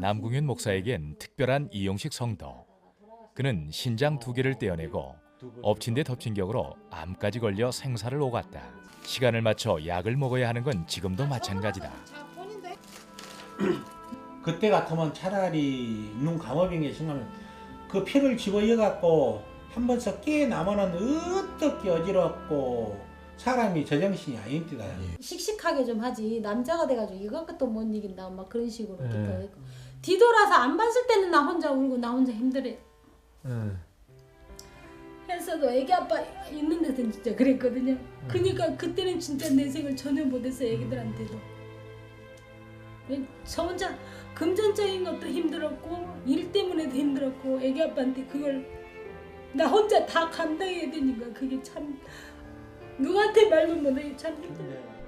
남궁윤 목사에겐 특별한 이용식 성도. 그는 신장 두 개를 떼어내고 엎친 데 덮친 격으로 암까지 걸려 생사를 오갔다. 시간을 맞춰 약을 먹어야 하는 건 지금도 마찬가지다. 그때 같으면 차라리 눈게 심하면 그 피를 집어여 갖고 한 번서 깨 나면은 어떻게 어지럽고 사람이 제정신이 아닌디다. 씩씩하게 좀 하지 남자가 돼가지고 이것도 못 이긴다 막 그런 식으로 네. 네. 뒤돌아서 안 봤을 때는 나 혼자 울고 나 혼자 힘들어 응. 했어도 애기 아빠 있는 데서는 진짜 그랬거든요 그니까 그때는 진짜 내색을 전혀 못했어 애기들한테도 저 혼자 금전적인 것도 힘들었고 일 때문에도 힘들었고 애기 아빠한테 그걸 나 혼자 다 감당해야 되니까 그게 참 누구한테 말도 못해 참 힘들어 네.